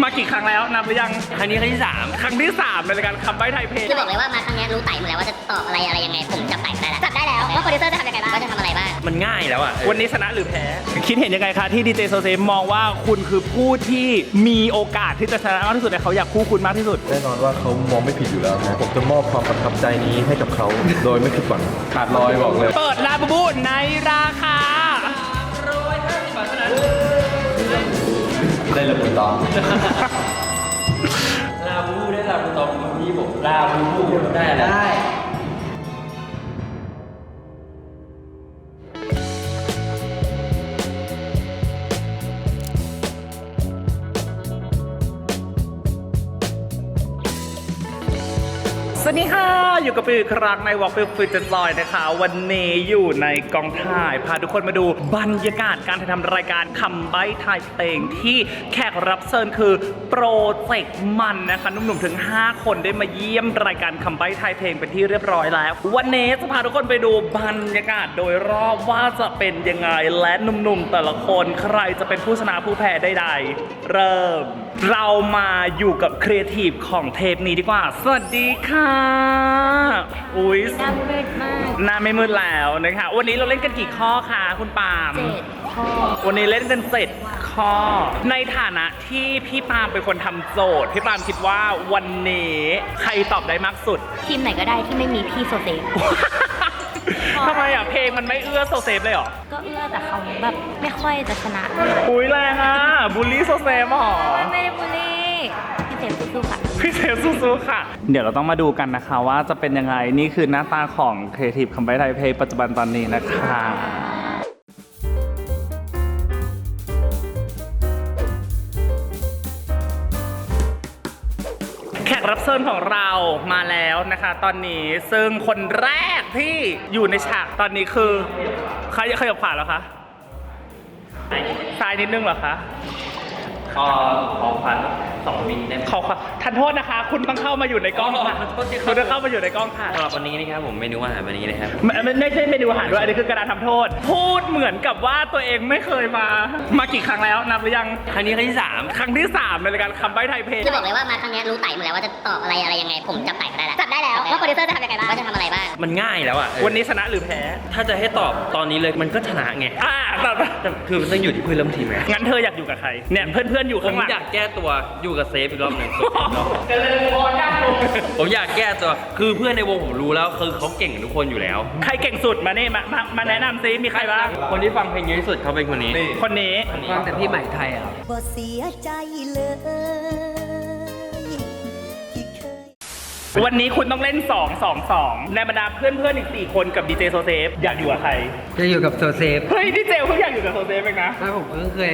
มากี่ครั้งแล้วนับหรือยังครั้งนี้ครั้งที่สามครั้งที่สามในรายการคำใบ้ไทยเพลงคือบอกเลยว่ามาครั้งเนี้ยรู้ไต่หมดแล้วว่าจะตอบอะไรอะไรยังไงผมจับไต่มาได้แล้วจับได้แล้วว่าโปรดิวเซอร์จะทำยังไงบ้างว่าจะทำอะไรบ้างมันง่ายแล้วอะวันนี้ชนะหรือแพ้คิดเห็นยังไงคะที่ดีเจโซเซมองว่าคุณคือผู้ที่มีโอกาสที่จะชนะมากที่สุดแต่เขาอยากคู่คุณมากที่สุด แน่นอนว่าเขามองไม่ผิดอยู่แล้วนะผมจะมอบความประทับใจนี้ให้กับเขาโดยไม่ผิดหวังขาดลอยบอกเลย เปิดลาบูบูในราคา ได้ระบุตองลาบูได้ลาบูตองที่ผมลาบูได้แล้วได้สวัสดีค่ะ อยู่กับปีอีกครั้งในวอล์กฟิลฟิลเจนลอยนะคะ วันนี้อยู่ในกองถ่ายพาทุกคนมาดูบรรยากาศการถ่ายทำรายการคำใบ้ทายเพลงที่แขกรับเชิญคือโปรเจกต์มันนะคะหนุ่มๆถึง 5 คนได้มาเยี่ยมรายการคำใบ้ทายเพลงเป็นที่เรียบร้อยแล้ว วันนี้จะพาทุกคนไปดูบรรยากาศโดยรอบว่าจะเป็นยังไงและหนุ่มๆแต่ละคนใครจะเป็นผู้ชนะผู้แพ้ใดๆเริ่ม เรามาอยู่กับครีเอทีฟของเทปนี้ดีกว่า สวัสดีค่ะ อุ้ยน่ามืดมากหน้าไม่มืดแล้วนะคะ วันนี้เราเล่นกันกี่ข้อคะคุณปาล์ม เจ็ดข้อวันนี้เล่นกันเจ็ดข้อ ในฐานะที่พี่ปาล์มเป็นคนทำโจทย์ พี่ปาล์มคิดว่าวันนี้ใครตอบได้มากสุด ทีมไหนก็ได้ที่ไม่มีพี่โซเซฟ ทำไมอะเพลงมันไม่เอื้อโซเซฟเลยเหรอ ก็เอื้อแต่เขาแบบไม่ค่อยจะชนะอุ้ยแรงอะบูลลี่โซเซฟเหรอไม่ได้บูลลี่พี่เซฟสู้ๆค่ะพี่เซฟสู้ๆค่ะ เดี๋ยวเราต้องมาดูกันนะคะว่าจะเป็นยังไงนี่คือหน้าตาของครีเอทีฟคำใบ้ไทยเพลงปัจจุบันตอนนี้นะคะ กรับเชิญของเรามาแล้วนะคะ ตอนนี้ซึ่งคนแรกที่อยู่ในฉากตอนนี้คือใครขยับขวาแล้วคะซ้ายนิดนึงเหรอคะ ขอขอพันสองวินได้ไหมขอขอทันโทษนะคะ คุณต้องเข้ามาอยู่ในกล้องค่ะขอโทษทีครับคุณต้องเข้ามาอยู่ในกล้องค่ะสำหรับวันนี้นะครับผมเมนูอาหารวันนี้นะครับไม่ไม่ไม่ใช่เมนูอาหารด้วยอันนี้คือกระดาษทำโทษ พูดเหมือนกับว่าตัวเองไม่เคยมา มากี่ครั้งแล้วนับหรือยังครั้งนี้ครั้งที่สามครั้งที่สามในรายการคำใบ้ไทยเพลงคือบอกเลยว่ามาครั้งเนี้ยรู้ไต่หมดแล้วว่าจะตอบอะไรอะไรยังไงผมจับไต่มาได้แล้วจับได้แล้วว่าโปรดิวเซอร์จะทำยังไงบ้างว่าจะทำอะไรบ้างมันง่ายแล้วอะวันนี้ชนะหรือแพ้ ถ้าจะให้ตอบตอนนี้เลยมันก็ชนะไงอ่าแต่แต่คือมันต้องอยู่ที่เพื่อนร่วมทีมไงงั้นเธออยากอยู่กับใครเนี่ยเพื่อนๆอยู่ผข้ามงหลัง อยากแก้ตัวอยู่กับเซฟอีกรอบหนึ่งเจริญพรกันลงผมอยากแก้ตัว คือเพื่อนในวงผมรู้แล้ว คือเขาเก่งทุกคนอยู่แล้วใครเก่งสุดมานี่มามามาแนะนำซิมีใครบ้าง คนที่ฟังเพลงเยอะที่สุดเขาเป็นคนนี้ คนนี้ ฟังแต่พี่ใหม่ไทยอะ บ่เสียใจเลยที่เคย วันนี้คุณต้องเล่น 2 2 2 ในบรรดาเพื่อนๆอีก 4 คนกับดีเจโซเซฟอยากอยู่กับใคร จะอยู่กับโซเซฟเฮ้ยดีเจเพิ่งอยากอยู่กับโซเซฟเองนะไม่ผมเพิ่งเคย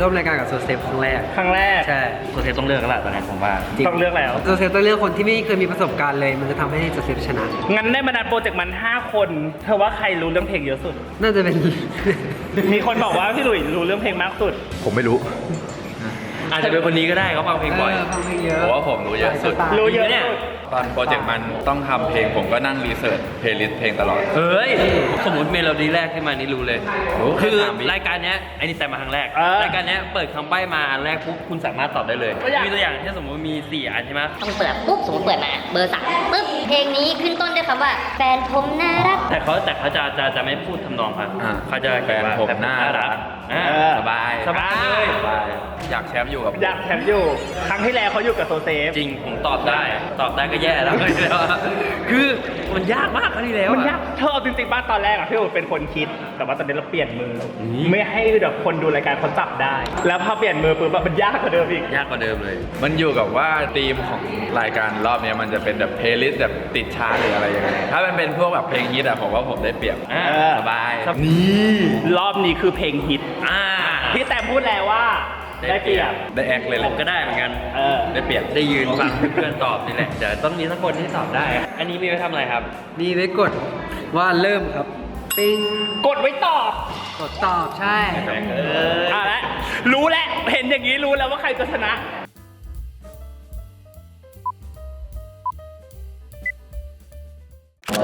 ร่วมรายการกับโซเซฟครั้งแรก ครั้งแรก ใช่โซเซฟต้องเลือกแล้วล่ะตอนนี้ผมว่าต้องเลือกแล้ว โซเซฟต้องเลือกคนที่ไม่เคยมีประสบการณ์เลย มันจะทำให้โซเซฟชนะ งั้นในบรรดาโปรเจกต์มัน 5 คนเธอว่าใครรู้เรื่องเพลงเยอะสุด น่าจะเป็น มีคนบอกว่าพี่หลุยรู้เรื่องเพลงมากสุด ผมไม่รู้ อาจจะเป็นคนนี้ก็ได้เขาฟังเพลงบ่อยเออฟังเพลงเยอะผมว่าผมรู้เยอะสุดรู้เยอะเนี่ยสุดตอนโปรเจกต์มันต้องทำเพลงผมก็นั่งรีเสิร์ชเพลย์ลิสต์เพลงตลอด เฮ้ย สมมติเมโลดี้แรกขึ้นมานี่รู้เลยรู้คือแค่สามวิรายการเนี้ยไอ้นี่แต่มาครั้งแรกเออรายการเนี้ยเปิดคำใบ้มาอันแรกปุ๊บคุณสามารถตอบได้เลยตัวอย่างมีตัวอย่างที่สมมติมี 4 อันใช่ไหมต้องเปิดปุ๊บสมมติเปิดมาเบอร์สามปุ๊บเพลงนี้ขึ้นต้นด้วยคำว่าแฟนผมน่ารัก แต่เขาแต่เขาจะจะจะไม่พูดทำนองครับอ่าเขาจะแฟนผมน่ารักอ่าเออสบายสบายเลยสบาย อยากแชมป์อยู่กับผมอยากแถมอยู่ ครั้งที่แล้วเขาอยู่กับโซเซฟ จริงผมตอบได้ ตอบได้ก็แย่แล้วคือมันยากมากครั้งที่แล้วอะมันยากเธอเอาจริงๆบ้านตอนแรกอะพี่อุ๋ยเป็นคนคิด แต่ว่าตอนนี้เราเปลี่ยนมืออมไม่ให้แบบคนดูรายการเขาจับได้ แล้วพอเปลี่ยนมือปุ๊บอะมันยากกว่าเดิมอีกยากกว่าเดิมเลย มันอยู่กับว่าธีมของรายการรอบเนี้ยมันจะเป็นแบบเพลย์ลิสต์แบบติดชาร์ตหรืออะไรยังไงถ้ามันเป็นพวกแบบเพลงฮิตอะผมว่าผมได้เปรียบอ่าสบายนี่รอบนี้คือเพลงฮิตอ่าพี่แต้มพูดแล้วว่า ได้เปรียบได้แอคเลยแหผละมก็ได้เหมือนกันเออ ได้เปรียบได้ยืนฟังเพื่อนตอบนี่แหละเดี๋ยวต้องมีสักคนที่ตอบได้ อันนี้มีไว้ทำอะไรครับ มีไว้กดว่าเริ่มครับ ปิ้งกดไว้ตอบ กดตอบใช่อะแล้วรู้แล้วเห็นอย่างนี้รู้แล้วว่าใครจะชนะ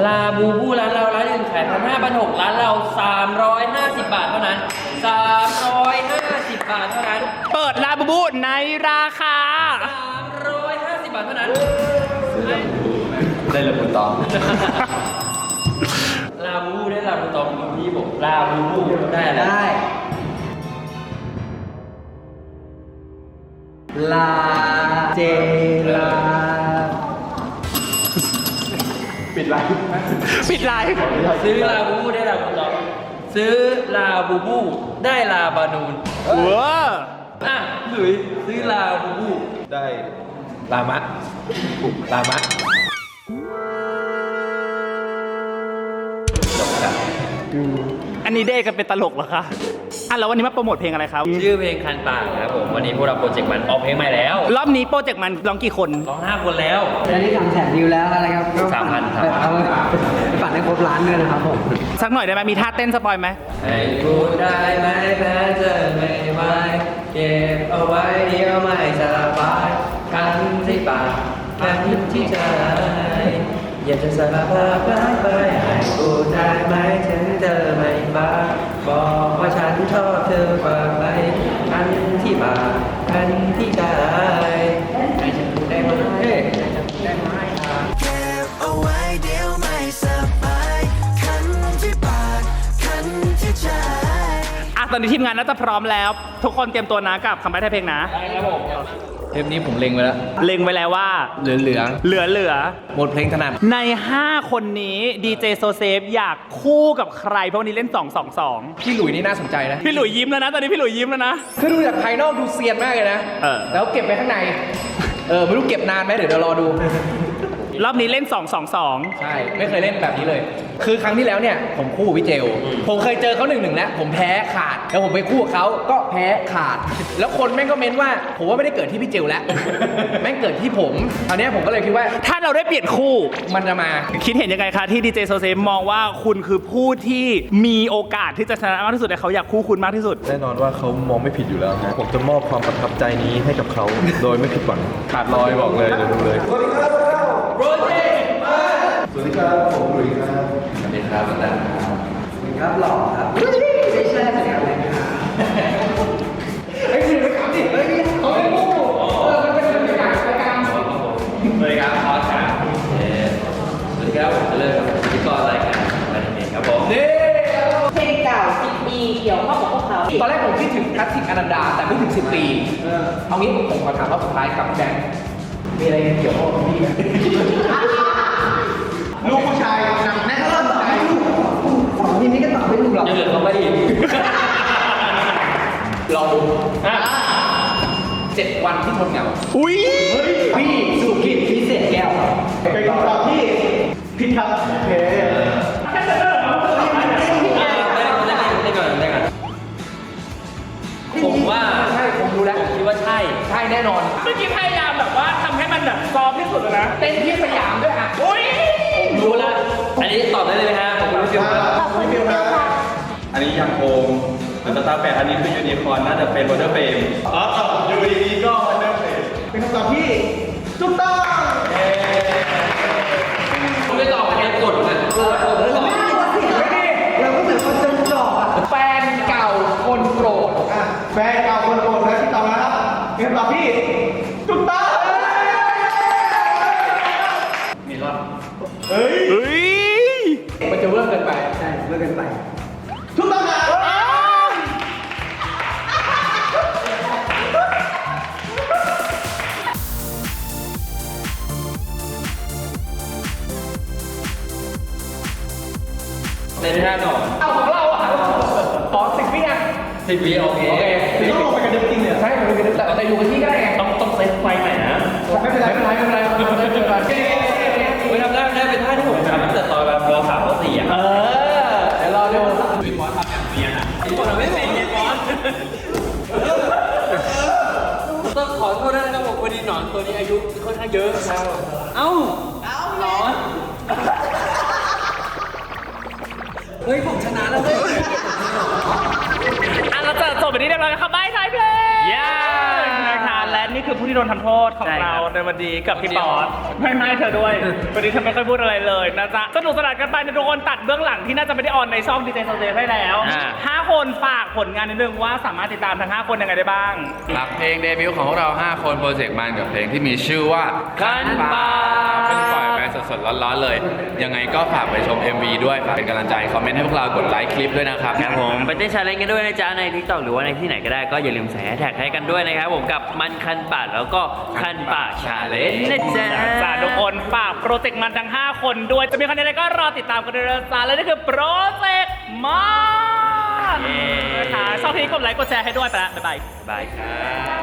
ลาบูบูร้านเราร้านอื่นขายพันห้าพันหกร้านเราสามร้อยห้าสิบบาทเท่านั้นสามร้อยห้าสิบบาทเท่านั้นเปิดลา บูบูในราคาอนเท่านั้น ได้ระบุตอง ลาบูได้ลาบูตองดูพี่ผมลาบูได้แล้วได้ ลาเจลาปิดไลน์ซื้อลาบูบูได้ลาบูตองซื้อลาบูบูได้ลาบานูนว้าอะ หลุยซื้อลาบูบูได้ลามะลามะอันนี้เด้กันเป็นตลกเหรอคะอะแล้ววันนี้มาโปรโมทเพลงอะไรครับชื่อเพลงคันปากครับผมวันนี้พวกเราโปรเจกต์มันออกเพลงใหม่แล้วรอบนี้โปรเจกต์มันร้องกี่คนร้องห้าคนแล้วตอนนี้สามแสนวิวแล้วอะไรครับก็สามพันไปเอาไปฝันให้ครบล้านด้วยนะครับผมสักหน่อยได้ไหมมีท่าเต้นสปอยไหมให้พูดได้ไหมแพ้เธอไม่ไหวเก็บเอาไว้เดี๋ยวไม่สบายคันที่ปากคันที่ใจ อยากจะสารภาพรักไปให้พูได้ไหมถึงเธอไม่บ้าบอกว่าฉันชอบเธอกว่าใครคันที่ปากคันที่ใจให้ฉันพูได้ไหมให้ฉันพูได้ไหมครับเก็บเอาไว้เดี๋ยวไม่สบายคันที่ปากคันที่ใจอะตอนนี้ทีมงานน่าจะพร้อมแล้ว ทุกคนเตรียมตัวนะกับคำใบ้ไทยเพลงนะได้แล้วผม เทปนี้ผมเล็งไว้แล้ว เล็งไว้แล้วว่า เหลือเหลือเหลือเหลือหมดเพลงถนัดใน 5 คนนี้ดีเจโซเซฟอยากคู่กับใคร เพราะวันนี้เล่น 2 2 2พี่หลุยนี่น่าสนใจนะพี่หลุยยิ้มแล้วนะ ตอนนี้พี่หลุยยิ้มแล้วนะ คือดูจากภายนอกดูเซียนมากเลยนะ เออ แล้วเก็บไปข้างใน เออไม่รู้เก็บนานไหมเดี๋ยวเดี๋ยวรอดู รอบนี้เล่น 2 2 2 ใช่ ไม่เคยเล่นแบบนี้เลย คือครั้งที่แล้วเนี่ยผมคู่กับพี่เจล ผมเคยเจอเขาหนึ่งหนึ่งแล้วผมแพ้ขาด แล้วผมไปคู่กับเขาก็แพ้ขาด แล้วคนแม่งก็เม้นว่า ผมว่าไม่ได้เกิดที่พี่เจลแล้ว แม่งเกิดที่ผมคราวเนี้ยผมก็เลยคิดว่า ถ้าเราได้เปลี่ยนคู่ มันจะมา คิดเห็นยังไงคะที่ดีเจโซเซฟมองว่าคุณคือผู้ที่มีโอกาสที่จะชนะมากที่สุดแต่เขาอยากคู่คุณมากที่สุด แน่นอนว่าเขามองไม่ผิดอยู่แล้วนะผมจะมอบความประทับใจนี้ให้กับเขา โดยไม่ผิดหวังขาดลอยบอกเลยเดี๋ยวดูเลย สวัสดีครับอาจารย์ ครับหล่อครับไม่ใช่เสียงเลยครับสวัสดีครับพอสครับสวัสดีครับผมจะเลิกกับพิธีกรรายการบันเทิงครับผมเพลงเก่า10ปีเกี่ยวข้องกับพวกเขาตอนแรกผมคิดถึงแพทริกอนันดาแต่ไม่ถึง10ปีเอางี้ผมขอถามรอบสุดท้ายกับแบงมีอะไรเกี่ยวข้องกับพี่ไหมลูกผู้ชายนักแน่นอนใจสอง ทีนี้ก็ตอบไม่ถูกหรอกยังเหลือเขาไม่อีก ลองดูเจ็ดวันที่ทนเหงา อุ้ยพี่สุกิจพิเศษแก้วครับได้ก่อนได้ก่อนได้ก่อนได้ก่อนผมว่าใช่ผมรู้แล้วคิดว่าใช่ ใช่แน่นอน เมื่อกี้พยายามแบบว่าทำให้มันแบบซอฟต์ที่สุดเลยนะ เต้นที่สยามด้วยอะอุ้ยผมรู้แล้ว อันนี้ตอบได้เลยไหมฮะผมรู้ฟิลครับขอบคุณพี่ค่ะอันนี้ยังโอมเหมือนสตาร์แปดอันนี้คือยูนิคอร์นน่าจะเป็นวอเตอร์เฟรมอ๋ออยู่ดีๆก็วอเตอร์เฟรมเป็นคำตอบที่ถูกต้องผมไม่ตอบ สิบวิโอเคโอเคถึงต้องลงไปกันจริงๆเนี่ยใช่ผมรู้แต่แต่อยู่กับที่ก็ได้ไงต้องต้องเซตไฟใหม่นะไม่เป็นไรไม่เป็นไรไม่เป็นไรไม่เป็นไรไม่เป็นไรเฮ้ยทำได้ได้เป็นท่าที่ผมทำตั้งแต่ตอนแบบปสามปสี่อะเออเดี๋ยวรอดูก่อนไม่เป็นไงก่อนต้องขอโทษด้วยนะครับผมพอดีหนอนตัวนี้อายุค่อนข้างเยอะครับเอ้าหนอนเฮ้ยผม ครับบายทายเพลงย่านะคะและนี่คือผู้ที่โดนทำโทษของใช่ครับเราในวันนี้กับพี่ปอนไม่ไม่เธอด้วย วันนี้เธอไม่ค่อยพูดอะไรเลยนะจ๊ะสนุกสนานกันไปนะทุกคนตัดเบื้องหลังที่น่าจะไม่ได้ออนในช่องดีเจสเตย์ให้แล้วอ่า ห้าคนฝากผลงานนิดนึงว่าสามารถติดตามทั้งห้าคนยังไงได้บ้างครับเพลงเดบิวต์ของพวกเรา 5 คนโปรเจกต์มันกับเพลงที่มีชื่อว่าคันปากเพิ่งปล่อยไป สดๆร้อนๆเลย ยังไงก็ฝากไปชม MV ด้วยฝากเป็นกำลังใจคอมเมนต์ให้พวกเรากดไลค์คลิปด้วยนะครับครับผมไปเต้นชาเลนจ์กันด้วยนะจ๊ะใน TikTok หรือว่าในที่ไหนก็ได้ก็อย่าลืมใส่แฮชแท็กให้กันด้วยนะครับผมกับมันคันปากแล้วก็คันปากชาเลนจ์นะจ๊ะจ้าทุกคนฝากโปรเจกต์มันทั้ง 5 คนด้วย จะมีคอนเทนต์อะไรก็รอติดตามกันด้วยนะจ้าและนี่คือโปรเจกต์มันเย้นะคะชอบที่กดไลค์กดแชร์ให้ด้วยไปละบ๊ายบายบายครับ